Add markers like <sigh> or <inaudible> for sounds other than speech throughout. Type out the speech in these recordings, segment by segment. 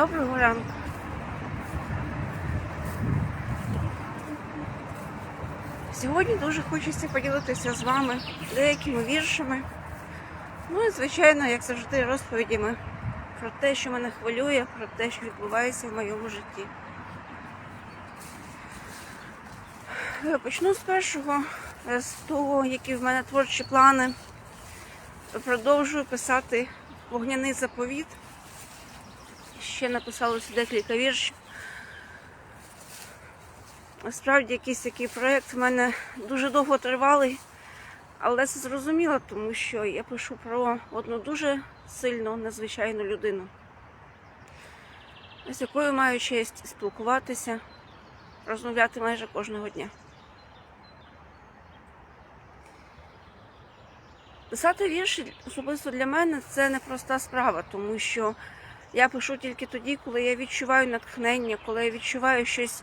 Доброго ранку. Сьогодні дуже хочеться поділитися з вами деякими віршами. Ну і, звичайно, як завжди, розповідями про те, що мене хвилює, про те, що відбувається в моєму житті. Почну з першого, е, з того, які в мене творчі плани. Продовжую писати вогняний заповіт. Ще написалося декілька віршів. Насправді якийсь такий проєкт в мене дуже довго тривалий, але це зрозуміло, тому що я пишу про одну дуже сильну, незвичайну людину, з якою маю честь спілкуватися, розмовляти майже кожного дня. Писати вірші особисто для мене це непроста справа, тому що я пишу тільки тоді, коли я відчуваю натхнення, коли я відчуваю щось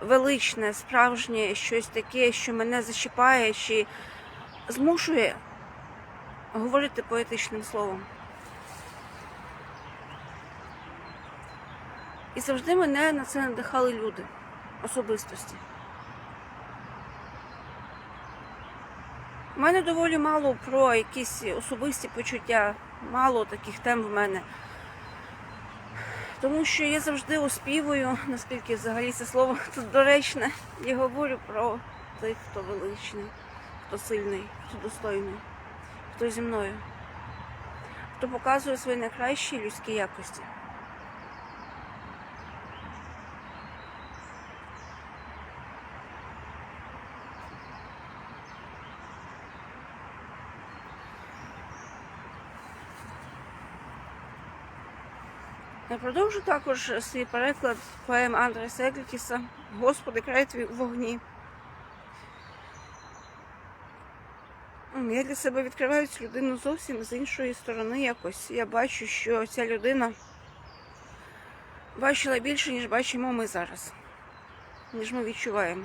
величне, справжнє, щось таке, що мене зачіпає чи змушує говорити поетичним словом. І завжди мене на це надихали люди, особистості. У мене доволі мало про якісь особисті почуття, мало таких тем в мене. Тому що я завжди оспівую, наскільки взагалі це слово <laughs> тут доречне, я говорю про тих, хто величний, хто сильний, хто достойний, хто зі мною, хто показує свої найкращі людські якості. Продовжу також свій переклад поем Андреса Еглітіса Господи, край твій у вогні. Я для себе відкриваю цю людину зовсім з іншої сторони якось. Я бачу, що ця людина бачила більше, ніж бачимо ми зараз, ніж ми відчуваємо.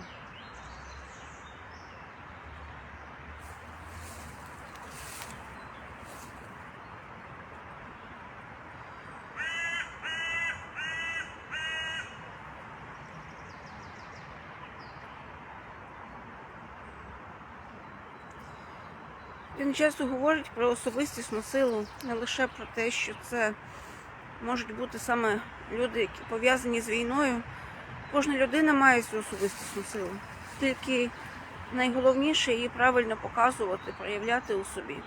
Він часто говорить про особистісну силу, не лише про те, що це можуть бути саме люди, які пов'язані з війною. Кожна людина має цю особистісну силу. Тільки найголовніше її правильно показувати, проявляти у собі.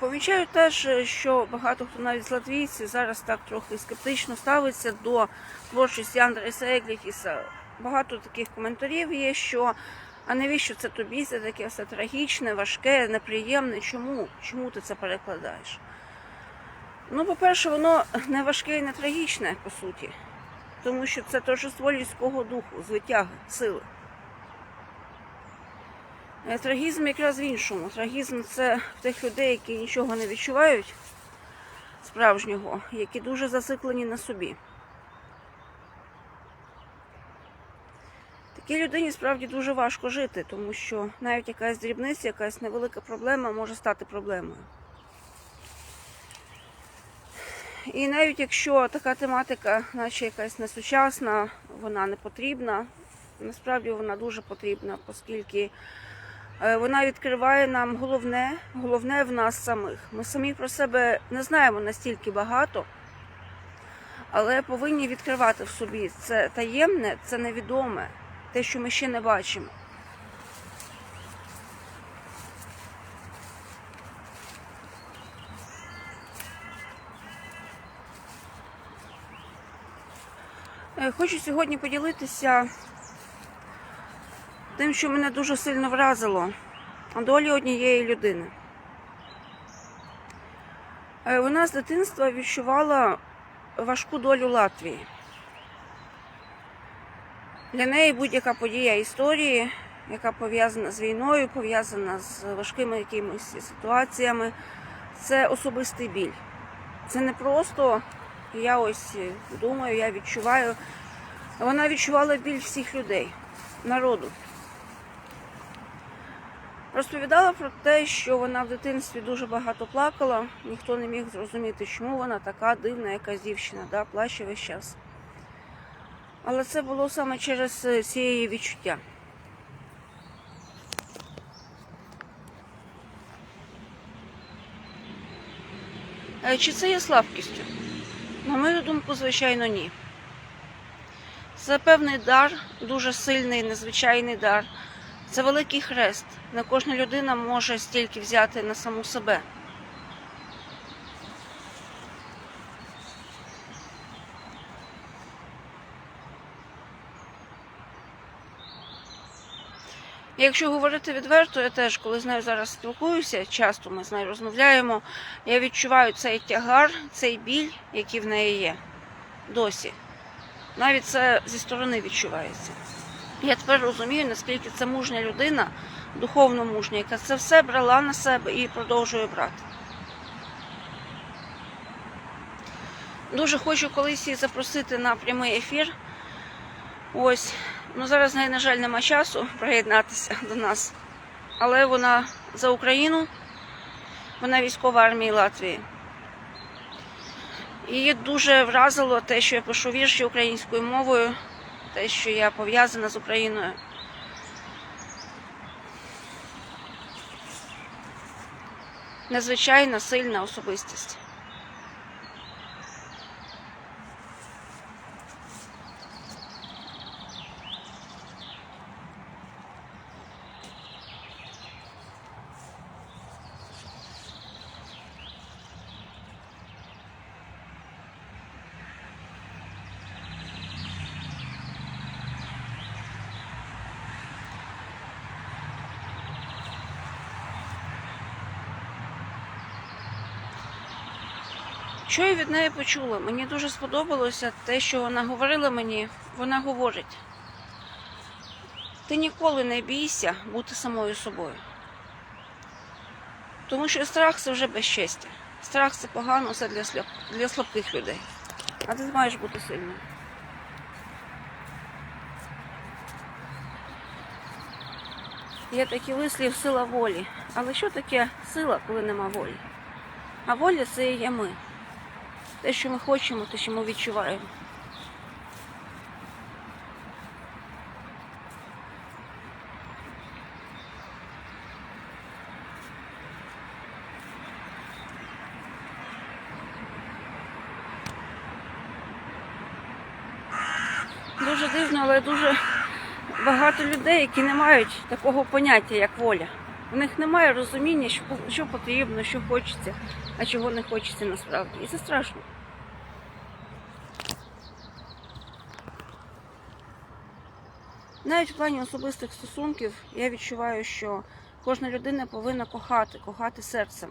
Помічаю теж, що багато хто навіть з латвійців зараз так трохи скептично ставиться до творчості Андреса Еглітіса. Багато таких коментарів є, що а навіщо це тобі? Це таке все трагічне, важке, неприємне. Чому? Чому ти це перекладаєш? Ну, по-перше, воно не важке і не трагічне, по суті, тому що це торжество людського духу, звитяги, сили. Е, Трагізм якраз в іншому. Трагізм це в тих людей, які нічого не відчувають справжнього, які дуже зациклені на собі. Такій людині справді дуже важко жити, тому що навіть якась дрібниця, якась невелика проблема може стати проблемою. І навіть якщо така тематика, наче якась несучасна, вона не потрібна, насправді вона дуже потрібна, оскільки е, вона відкриває нам головне, головне в нас самих. Ми самі про себе не знаємо настільки багато, але повинні відкривати в собі це таємне, це невідоме, те, що ми ще не бачимо. Е, Хочу сьогодні поділитися тим, що мене дуже сильно вразило долі однієї людини. Е, Вона з дитинства відчувала важку долю Латвії. Для неї будь-яка подія історії, яка пов'язана з війною, пов'язана з важкими якимись ситуаціями, це особистий біль. Це не просто я ось думаю, я відчуваю. Вона відчувала біль всіх людей, народу. Розповідала про те, що вона в дитинстві дуже багато плакала, ніхто не міг зрозуміти, чому вона така дивна якась дівчина, да, плаче весь час. Але це було саме через е, ці її відчуття. Е, Чи це є слабкістю? На мою думку, звичайно, ні. Це певний дар, дуже сильний, незвичайний дар. Це великий хрест. Не кожна людина може стільки взяти на саму себе. Якщо говорити відверто, я теж, коли з нею зараз спілкуюся, часто ми з нею розмовляємо, я відчуваю цей тягар, цей біль, який в неї є досі. Навіть це зі сторони відчувається. Я тепер розумію, наскільки це мужня людина, духовно мужня, яка це все брала на себе і продовжує брати. Дуже хочу колись її запросити на прямий ефір. Ось, ну зараз на жаль, нема часу приєднатися до нас. Але вона за Україну, вона військова армії Латвії. Її дуже вразило те, що я пишу вірші українською мовою, те, що я пов'язана з Україною. Незвичайна сильна особистість. Що я від неї почула? Мені дуже сподобалося те, що вона говорила мені. Вона говорить: ти ніколи не бійся бути самою собою. Тому що страх це вже безчестя. Страх це погано, це для, слаб... для слабких людей. А ти маєш бути сильним. Є такий вислів сила волі. Але що таке сила, коли нема волі? А воля це і є ми. Те, що ми хочемо, те, що ми відчуваємо. Дуже дивно, але дуже багато людей, які не мають такого поняття, як воля. У них немає розуміння, що, потрібно, що хочеться, а чого не хочеться насправді. І це страшно. Навіть в плані особистих стосунків я відчуваю, що кожна людина повинна кохати, кохати серцем.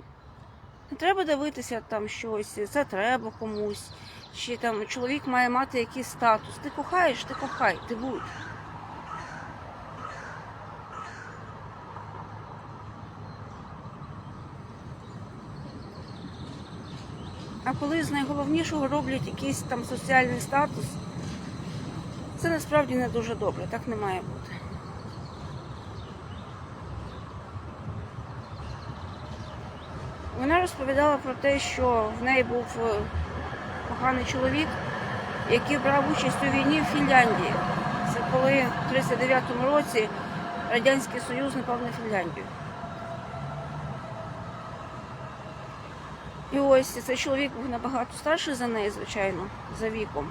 Не треба дивитися там щось, це треба комусь, чи там чоловік має мати якийсь статус. Ти кохаєш, ти кохай, ти будь. А коли з найголовнішого роблять якийсь там соціальний статус, це насправді не дуже добре, так не має бути. Вона розповідала про те, що в неї був е, коханий чоловік, який брав участь у війні в Фінляндії. Це коли в 39-му році Радянський Союз напав на Фінляндію. І ось цей чоловік був набагато старший за неї, звичайно, за віком.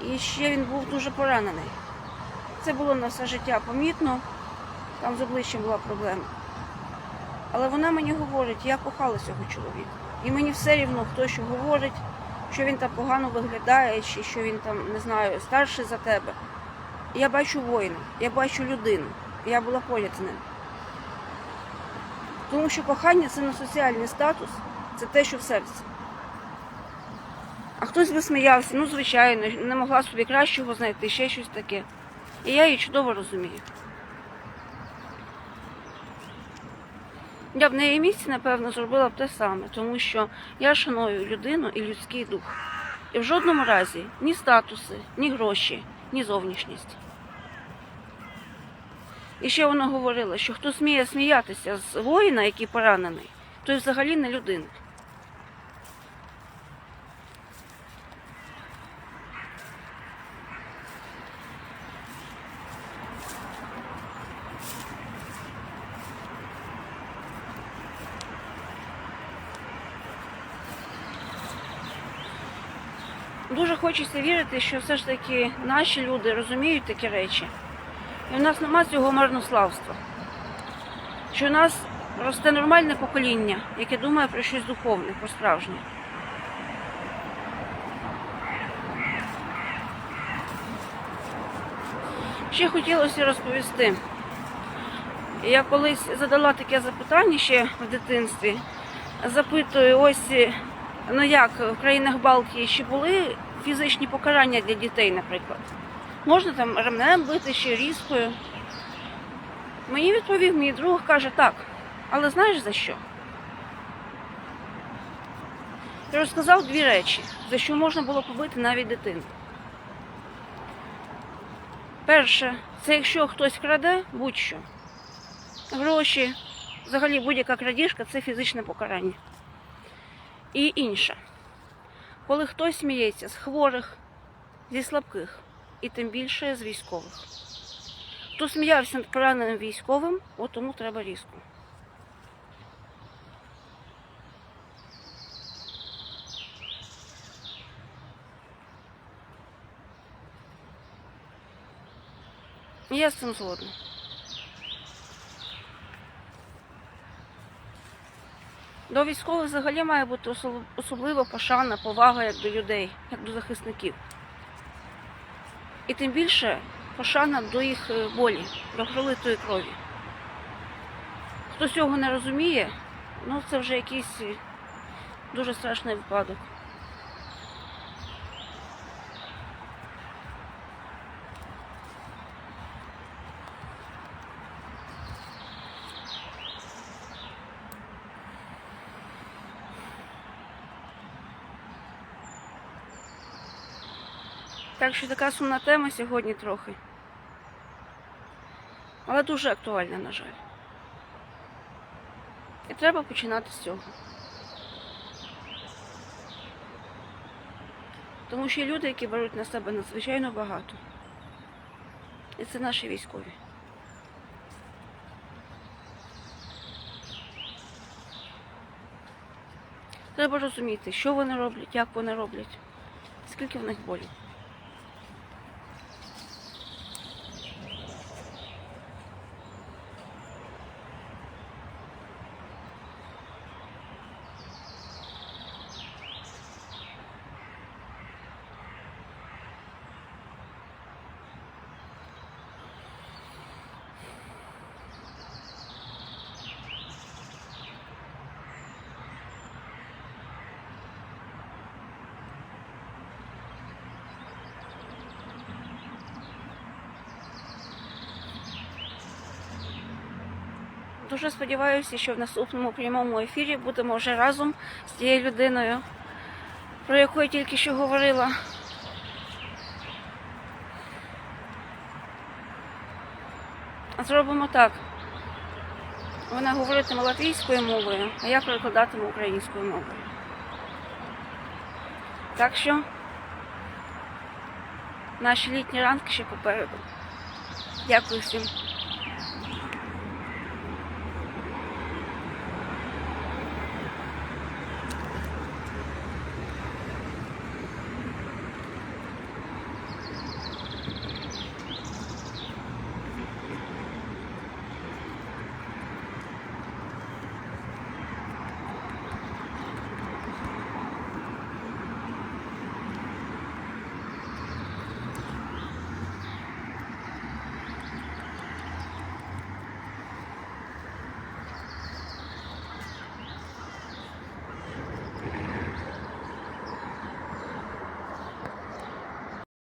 І ще він був дуже поранений. Це було на все життя помітно, там з обличчям була проблема. Але вона мені говорить, я кохала цього чоловіка. І мені все рівно, хто що говорить, що він там погано виглядає, чи що він там, не знаю, старший за тебе. Я бачу воїна, я бачу людину. Я була поряд з ним. Тому що кохання це не соціальний статус, це те, що в серці. А хтось би сміявся, ну звичайно, не могла собі кращого знайти, ще щось таке. І я її чудово розумію. Я б на її місці, напевно, зробила б те саме, тому що я шаную людину і людський дух. І в жодному разі ні статуси, ні гроші, ні зовнішність. І ще вона говорила, що хто сміє сміятися з воїна, який поранений, той взагалі не людина. Дуже хочеться вірити, що все ж таки наші люди розуміють такі речі. І в нас нема цього марнославства. Що в нас росте нормальне покоління, яке думає про щось духовне, про справжнє. Ще хотілося розповісти. Я колись задала таке запитання ще в дитинстві. Запитую, ось ну як в країнах Балтії ще були фізичні покарання для дітей, наприклад. Можна там ремнем бити ще різкою. Мені відповів мій друг, каже, так, але знаєш за що? Я розказав дві речі, за що можна було побити навіть дитину. Перше, це якщо хтось краде, будь-що. Гроші, взагалі будь-яка крадіжка це фізичне покарання. І інше, коли хтось сміється з хворих, зі слабких, і тим більше з військових. Хто сміявся над пораненим військовим, от тому треба різку. Я з цим згодна. До військових взагалі має бути особлива пошана, повага як до людей, як до захисників. І тим більше пошана до їх е, болі, до пролитої крові. Хто цього не розуміє, ну це вже якийсь е, дуже страшний випадок. Так що така сумна тема сьогодні трохи. Але дуже актуальна, на жаль. І треба починати з цього. Тому що є люди, які беруть на себе надзвичайно багато. І це наші військові. Треба розуміти, що вони роблять, як вони роблять, скільки в них болі. Дуже сподіваюся, що в наступному прямому ефірі будемо вже разом з тією людиною, про яку я тільки що говорила. Зробимо так. Вона говоритиме латвійською мовою, а я перекладатиму українською мовою. Так що наші літні ранки ще попереду. Дякую всім.